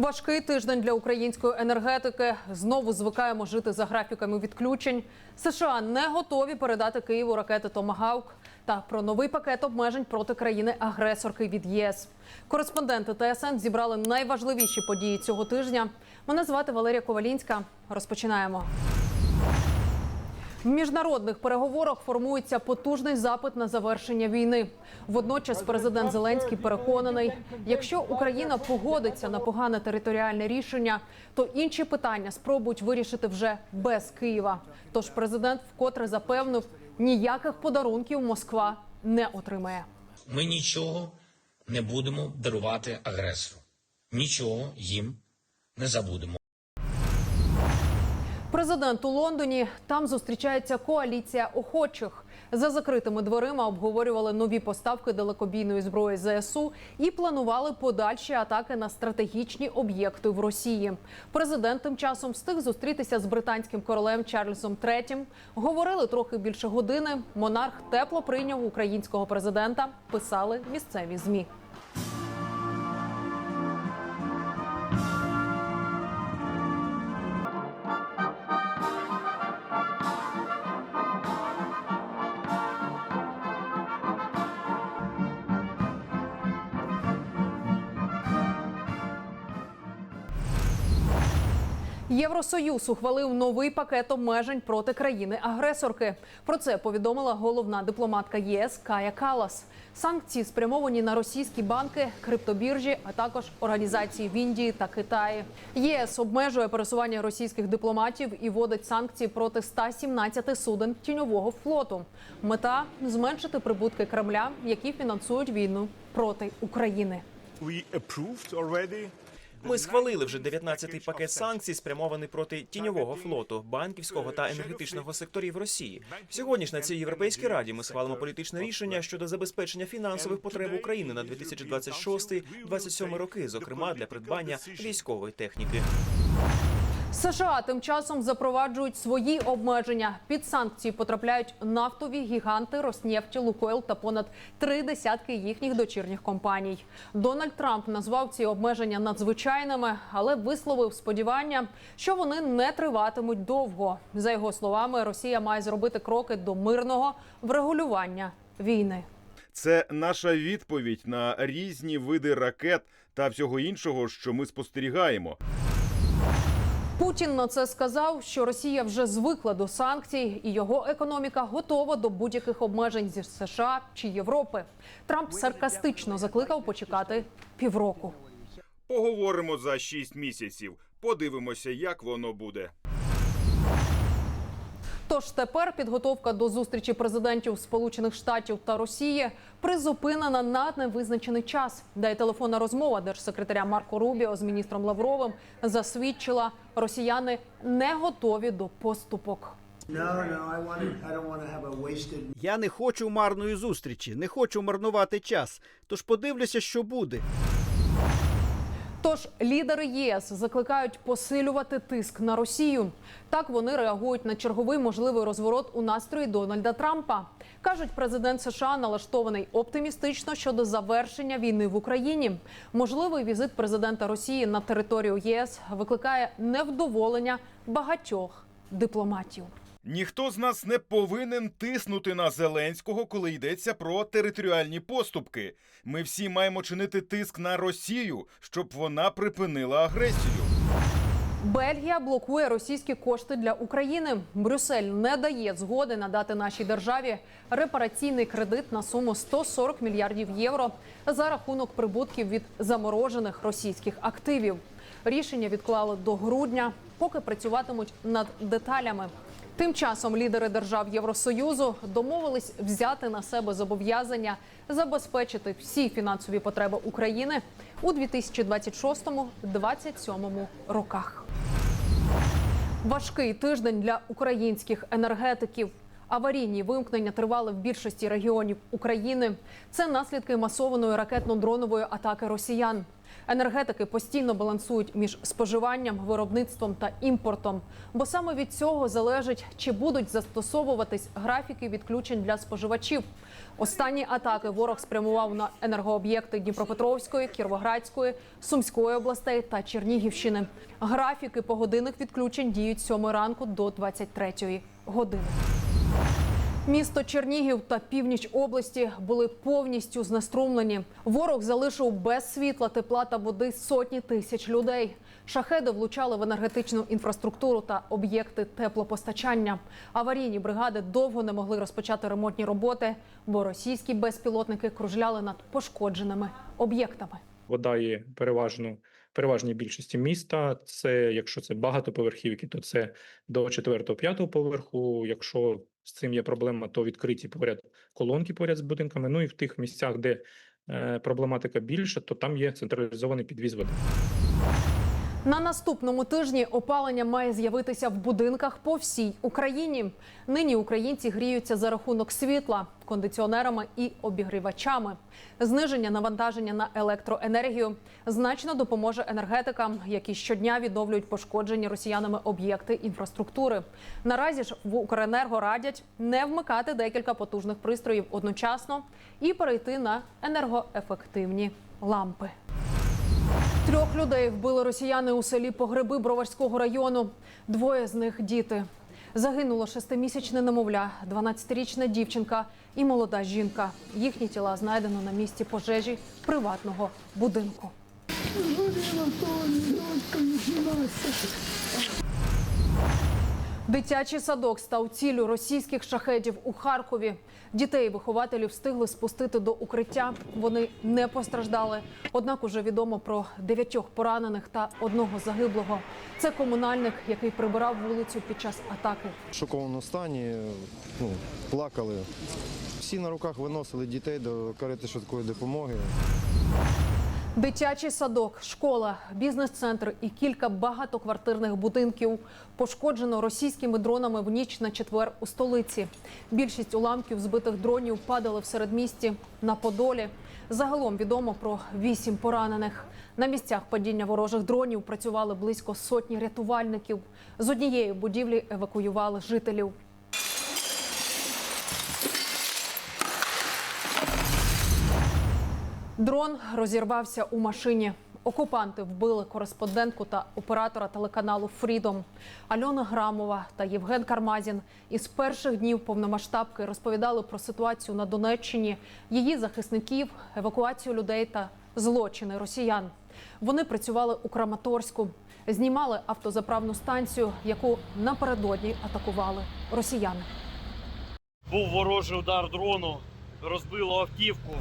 Важкий тиждень для української енергетики. Знову звикаємо жити за графіками відключень. США не готові передати Києву ракети Томагавк та про новий пакет обмежень проти країни-агресорки від ЄС. Кореспонденти ТСН зібрали найважливіші події цього тижня. Мене звати Валерія Ковалінська. Розпочинаємо. В міжнародних переговорах формується потужний запит на завершення війни. Водночас президент Зеленський переконаний, якщо Україна погодиться на погане територіальне рішення, то інші питання спробують вирішити вже без Києва. Тож президент вкотре запевнив, ніяких подарунків Москва не отримає. Ми нічого не будемо дарувати агресору. Нічого їм не забудемо. Президент у Лондоні там зустрічається коаліція охочих. За закритими дверима обговорювали нові поставки далекобійної зброї ЗСУ і планували подальші атаки на стратегічні об'єкти в Росії. Президент тим часом встиг зустрітися з британським королем Чарльзом III. Говорили трохи більше години. Монарх тепло прийняв українського президента. Писали місцеві змі. Євросоюз ухвалив новий пакет обмежень проти країни-агресорки. Про це повідомила головна дипломатка ЄС Кая Калас. Санкції спрямовані на російські банки, криптобіржі, а також організації в Індії та Китаї. ЄС обмежує пересування російських дипломатів і вводить санкції проти 117 суден тіньового флоту. Мета зменшити прибутки Кремля, які фінансують війну проти України. We approved already Ми схвалили вже 19-й пакет санкцій, спрямований проти тіньового флоту, банківського та енергетичного секторів Росії. Сьогодні ж на цій європейській раді ми схвалимо політичне рішення щодо забезпечення фінансових потреб України на 2026-2027 роки, зокрема для придбання військової техніки. США тим часом запроваджують свої обмеження. Під санкції потрапляють нафтові гіганти Роснефті, Лукойл та понад три десятки їхніх дочірніх компаній. Дональд Трамп назвав ці обмеження надзвичайними, але висловив сподівання, що вони не триватимуть довго. За його словами, Росія має зробити кроки до мирного врегулювання війни. Це наша відповідь на різні види ракет та всього іншого, що ми спостерігаємо. Путін на це сказав, що Росія вже звикла до санкцій, і його економіка готова до будь-яких обмежень зі США чи Європи. Трамп саркастично закликав почекати півроку. Поговоримо за шість місяців. Подивимося, як воно буде. Тож тепер підготовка до зустрічі президентів Сполучених Штатів та Росії призупинена на невизначений час. Де й телефонна розмова держсекретаря Марко Рубіо з міністром Лавровим засвідчила, росіяни не готові до поступок. Я не хочу марної зустрічі, не хочу марнувати час. Тож подивлюся, що буде. Тож лідери єС закликають посилювати тиск на Росію. Так вони реагують на черговий можливий розворот у настрої Дональда Трампа. кажуть, президент США налаштований оптимістично щодо завершення війни в Україні. Можливий візит президента Росії на територію ЄС викликає невдоволення багатьох дипломатів. Ніхто з нас не повинен тиснути на Зеленського, коли йдеться про територіальні поступки. Ми всі маємо чинити тиск на Росію, щоб вона припинила агресію. Бельгія блокує російські кошти для України. Брюссель не дає згоди надати нашій державі репараційний кредит на суму 140 мільярдів євро за рахунок прибутків від заморожених російських активів. Рішення відклали до грудня, поки працюватимуть над деталями. Тим часом лідери держав Євросоюзу домовились взяти на себе зобов'язання забезпечити всі фінансові потреби України у 2026-2027 роках. Важкий тиждень для українських енергетиків. Аварійні вимкнення тривали в більшості регіонів України. Це наслідки масованої ракетно-дронової атаки росіян. Енергетики постійно балансують між споживанням, виробництвом та імпортом, бо саме від цього залежить, чи будуть застосовуватись графіки відключень для споживачів. Останні атаки ворог спрямував на енергооб'єкти Дніпропетровської, Кіровоградської, Сумської областей та Чернігівщини. Графіки погодинних відключень діють з 7 ранку до 23 години. Місто Чернігів та північ області були повністю знеструмлені. Ворог залишив без світла, тепла та води сотні тисяч людей. Шахеди влучали в енергетичну інфраструктуру та об'єкти теплопостачання. Аварійні бригади довго не могли розпочати ремонтні роботи, бо російські безпілотники кружляли над пошкодженими об'єктами. Вода є переважно переважній більшості міста. Це якщо це багатоповерхівки, то це до 4-5 поверху. Якщо з цим є проблема, то відкриті поряд колонки поряд з будинками. Ну і в тих місцях, де е, проблематика більша, то там є централізований підвіз води. На наступному тижні опалення має з'явитися в будинках по всій Україні. Нині українці гріються за рахунок світла, кондиціонерами і обігрівачами. Зниження навантаження на електроенергію значно допоможе енергетикам, які щодня відновлюють пошкоджені росіянами об'єкти інфраструктури. Наразі ж в Укренерго радять не вмикати декілька потужних пристроїв одночасно і перейти на енергоефективні лампи. Трьох людей вбили росіяни у селі Погреби Броварського району. Двоє з них діти. Загинуло шестимісячне немовля, 12-річна дівчинка і молода жінка. Їхні тіла знайдено на місці пожежі приватного будинку. Дитячий садок став ціллю російських шахедів у Харкові. Дітей вихователі встигли спустити до укриття. Вони не постраждали. Однак уже відомо про дев'ятьох поранених та одного загиблого. Це комунальник, який прибирав вулицю під час атаки. в шокованому стані, ну, плакали. Всі на руках виносили дітей до карети швидкої допомоги. Дитячий садок, школа, бізнес-центр і кілька багатоквартирних будинків пошкоджено російськими дронами в ніч на четвер у столиці. Більшість уламків збитих дронів падали в середмісті на Подолі. Загалом відомо про вісім поранених. На місцях падіння ворожих дронів працювали близько сотні рятувальників. З однієї будівлі евакуювали жителів. Дрон розірвався у машині. Окупанти вбили кореспондентку та оператора телеканалу Фрідом Альона Грамова та Євген Кармазін. Із перших днів повномасштабки розповідали про ситуацію на Донеччині, її захисників, евакуацію людей та злочини росіян. Вони працювали у Краматорську, знімали автозаправну станцію, яку напередодні атакували росіяни. Був ворожий удар дрону, розбило автівку.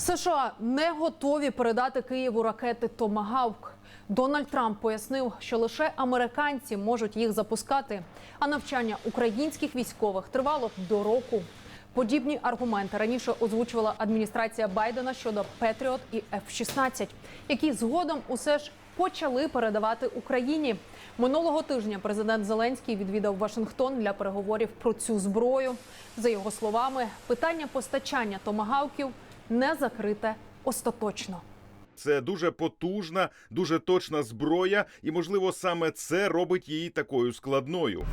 США не готові передати Києву ракети Томагавк. Дональд Трамп пояснив, що лише американці можуть їх запускати, а навчання українських військових тривало до року. Подібні аргументи раніше озвучувала адміністрація Байдена щодо Петріот і F-16, які згодом усе ж почали передавати Україні. Минулого тижня президент Зеленський відвідав Вашингтон для переговорів про цю зброю. За його словами, питання постачання томагавків не закрите остаточно. Це дуже потужна, дуже точна зброя, і можливо саме це робить її такою складною.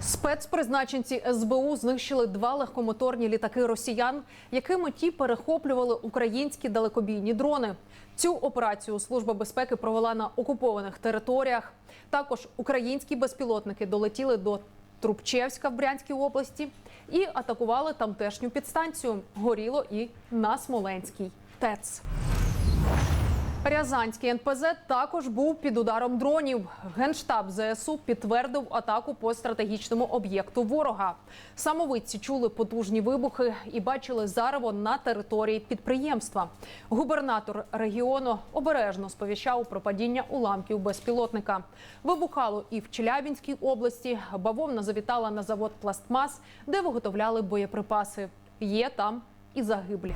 Спецпризначенці СБУ знищили два легкомоторні літаки росіян, якими ті перехоплювали українські далекобійні дрони. Цю операцію служба безпеки провела на окупованих територіях. Також українські безпілотники долетіли до Трубчевська в Брянській області і атакували тамтешню підстанцію. Горіло і на Смоленській ТЕЦ. Рязанський НПЗ також був під ударом дронів. Генштаб ЗСУ підтвердив атаку по стратегічному об'єкту ворога. Самовидці чули потужні вибухи і бачили зарево на території підприємства. Губернатор регіону обережно сповіщав про падіння уламків безпілотника. Вибухало і в Челябінській області. Бавовна завітала на завод пластмас, де виготовляли боєприпаси. Є там і загиблі.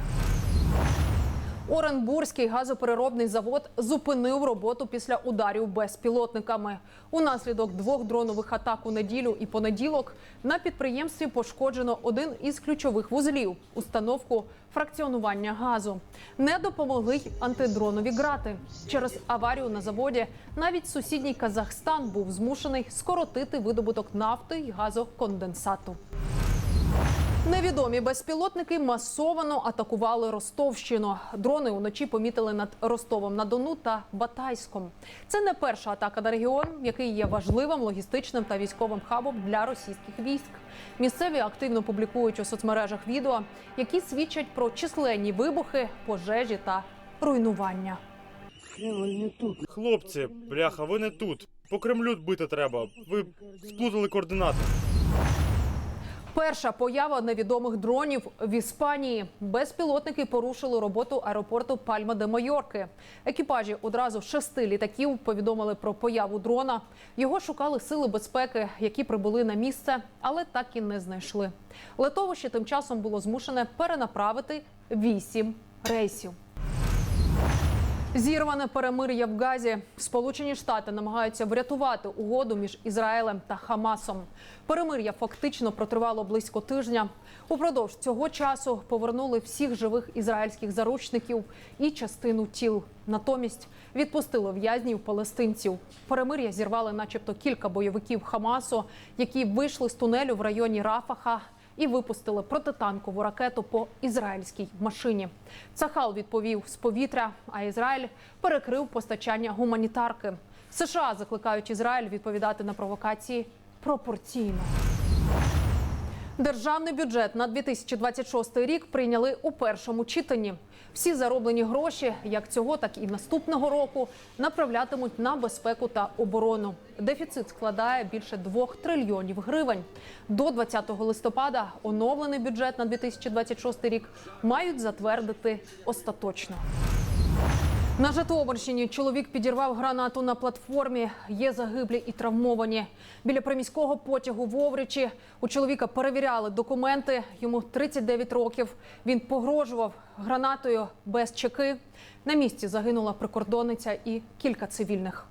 Оренбурзький газопереробний завод зупинив роботу після ударів безпілотниками. Унаслідок двох дронових атак у неділю і понеділок на підприємстві пошкоджено один із ключових вузлів установку фракціонування газу. Не допомогли й антидронові грати. Через аварію на заводі навіть сусідній Казахстан був змушений скоротити видобуток нафти й газоконденсату. Невідомі безпілотники масовано атакували Ростовщину. Дрони уночі помітили над Ростовом на Дону та Батайськом. Це не перша атака на регіон, який є важливим логістичним та військовим хабом для російських військ. Місцеві активно публікують у соцмережах відео, які свідчать про численні вибухи, пожежі та руйнування. Хлопці, бляха, ви не тут. По Кремлю бити треба. Ви сплутали координати. Перша поява невідомих дронів в Іспанії. Безпілотники порушили роботу аеропорту Пальма де Майорки. Екіпажі одразу шести літаків повідомили про появу дрона. Його шукали сили безпеки, які прибули на місце, але так і не знайшли. Летовище тим часом було змушене перенаправити вісім рейсів. Зірване перемир'я в Газі. Сполучені Штати намагаються врятувати угоду між Ізраїлем та Хамасом. Перемир'я фактично протривало близько тижня. Упродовж цього часу повернули всіх живих ізраїльських заручників і частину тіл. Натомість відпустили в'язнів палестинців. Перемир'я зірвали, начебто, кілька бойовиків Хамасу, які вийшли з тунелю в районі Рафаха і випустили протитанкову ракету по ізраїльській машині. Цахал відповів з повітря, а Ізраїль перекрив постачання гуманітарки. США закликають Ізраїль відповідати на провокації пропорційно. Державний бюджет на 2026 рік прийняли у першому читанні. Всі зароблені гроші, як цього, так і наступного року, направлятимуть на безпеку та оборону. Дефіцит складає більше 2 трильйонів гривень. До 20 листопада оновлений бюджет на 2026 рік мають затвердити остаточно. На Житомирщині чоловік підірвав гранату на платформі. Є загиблі і травмовані. Біля приміського потягу в Овричі у чоловіка перевіряли документи. Йому 39 років. Він погрожував гранатою без чеки. На місці загинула прикордонниця і кілька цивільних.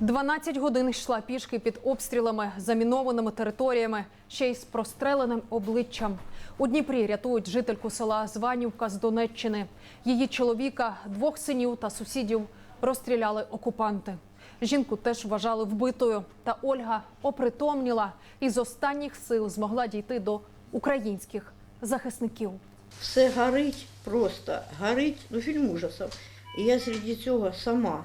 12 годин йшла пішки під обстрілами, замінованими територіями, ще й з простреленим обличчям. У Дніпрі рятують жительку села Званівка з Донеччини. Її чоловіка, двох синів та сусідів розстріляли окупанти. Жінку теж вважали вбитою. Та Ольга опритомніла і з останніх сил змогла дійти до українських захисників. Все горить просто, горить, ну фільм ужасів. І я серед цього сама.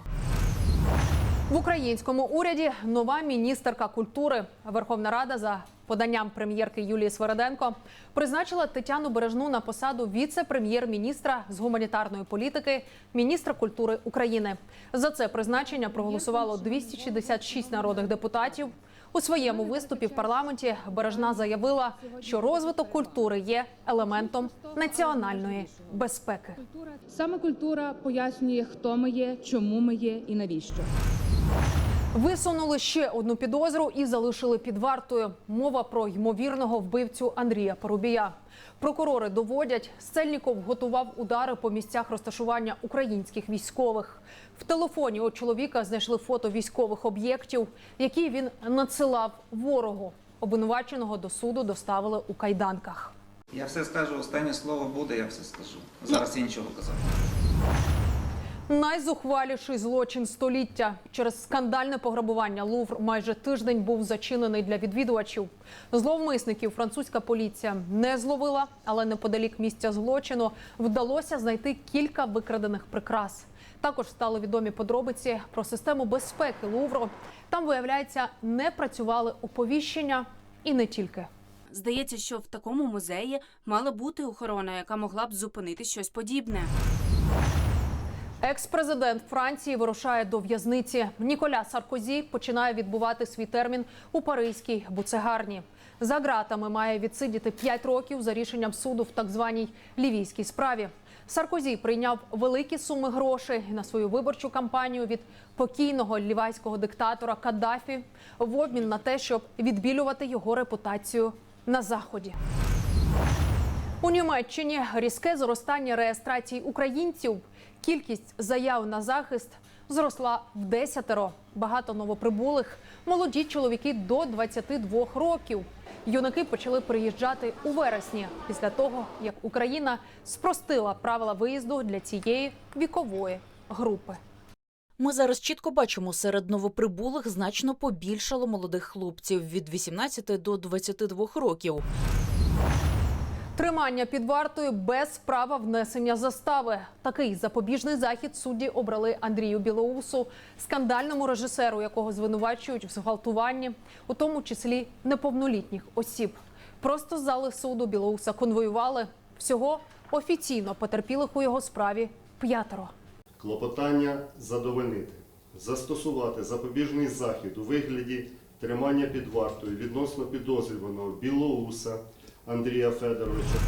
В українському уряді нова міністерка культури Верховна Рада за поданням прем'єрки Юлії Свереденко призначила Тетяну Бережну на посаду віце-прем'єр-міністра з гуманітарної політики, міністра культури України. За це призначення проголосувало 266 народних депутатів. У своєму виступі в парламенті Бережна заявила, що розвиток культури є елементом національної безпеки. Саме культура пояснює, хто ми є, чому ми є і навіщо. Висунули ще одну підозру і залишили під вартою. Мова про ймовірного вбивцю Андрія Парубія. Прокурори доводять, Сельніков готував удари по місцях розташування українських військових. В телефоні у чоловіка знайшли фото військових об'єктів, які він надсилав ворогу. Обвинуваченого до суду доставили у кайданках. Я все скажу, останнє слово буде, я все скажу. Зараз я нічого казати. Найзухваліший злочин століття через скандальне пограбування Лувр майже тиждень був зачинений для відвідувачів. Зловмисників французька поліція не зловила, але неподалік місця злочину вдалося знайти кілька викрадених прикрас. Також стали відомі подробиці про систему безпеки Лувру. Там виявляється, не працювали оповіщення і не тільки. Здається, що в такому музеї мала бути охорона, яка могла б зупинити щось подібне. Екс-президент Франції вирушає до в'язниці. Ніколя Саркозі починає відбувати свій термін у паризькій буцегарні. За ґратами має відсидіти 5 років за рішенням суду в так званій лівійській справі. Саркозі прийняв великі суми грошей на свою виборчу кампанію від покійного лівайського диктатора Каддафі в обмін на те, щоб відбілювати його репутацію на заході. У Німеччині різке зростання реєстрації українців. Кількість заяв на захист зросла в десятеро. Багато новоприбулих, молоді чоловіки до 22 років. Юнаки почали приїжджати у вересні після того, як Україна спростила правила виїзду для цієї вікової групи. Ми зараз чітко бачимо, серед новоприбулих значно побільшало молодих хлопців від 18 до 22 років. Тримання під вартою без права внесення застави. Такий запобіжний захід судді обрали Андрію Білоусу, скандальному режисеру, якого звинувачують в зґвалтуванні, у тому числі неповнолітніх осіб. Просто зали суду Білоуса конвоювали. Всього офіційно потерпілих у його справі п'ятеро. Клопотання задовольнити, застосувати запобіжний захід у вигляді тримання під вартою відносно підозрюваного Білоуса Андрія Федоровича.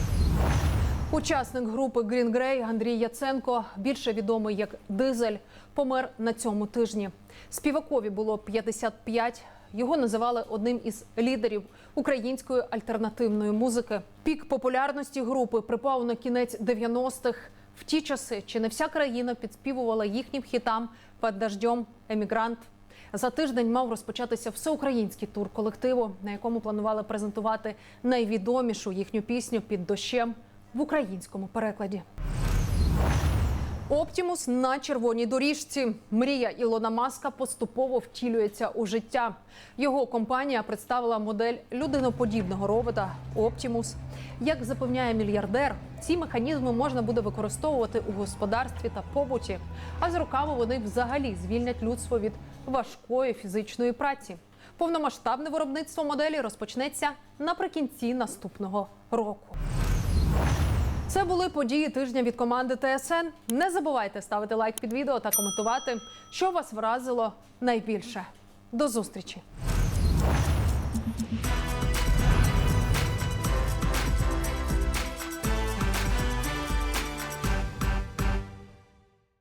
Учасник групи Grey Андрій Яценко, більше відомий як Дизель, помер на цьому тижні. Співакові було 55. Його називали одним із лідерів української альтернативної музики. Пік популярності групи припав на кінець 90-х. В ті часи чи не вся країна підспівувала їхнім хітам під дождем емігрант. За тиждень мав розпочатися всеукраїнський тур колективу, на якому планували презентувати найвідомішу їхню пісню під дощем в українському перекладі. Оптімус на червоній доріжці. Мрія Ілона Маска поступово втілюється у життя. Його компанія представила модель людиноподібного робота Оптімус. Як запевняє мільярдер, ці механізми можна буде використовувати у господарстві та побуті. А з роками вони взагалі звільнять людство від важкої фізичної праці. Повномасштабне виробництво моделі розпочнеться наприкінці наступного року. Це були події тижня від команди ТСН. Не забувайте ставити лайк під відео та коментувати, що вас вразило найбільше. До зустрічі!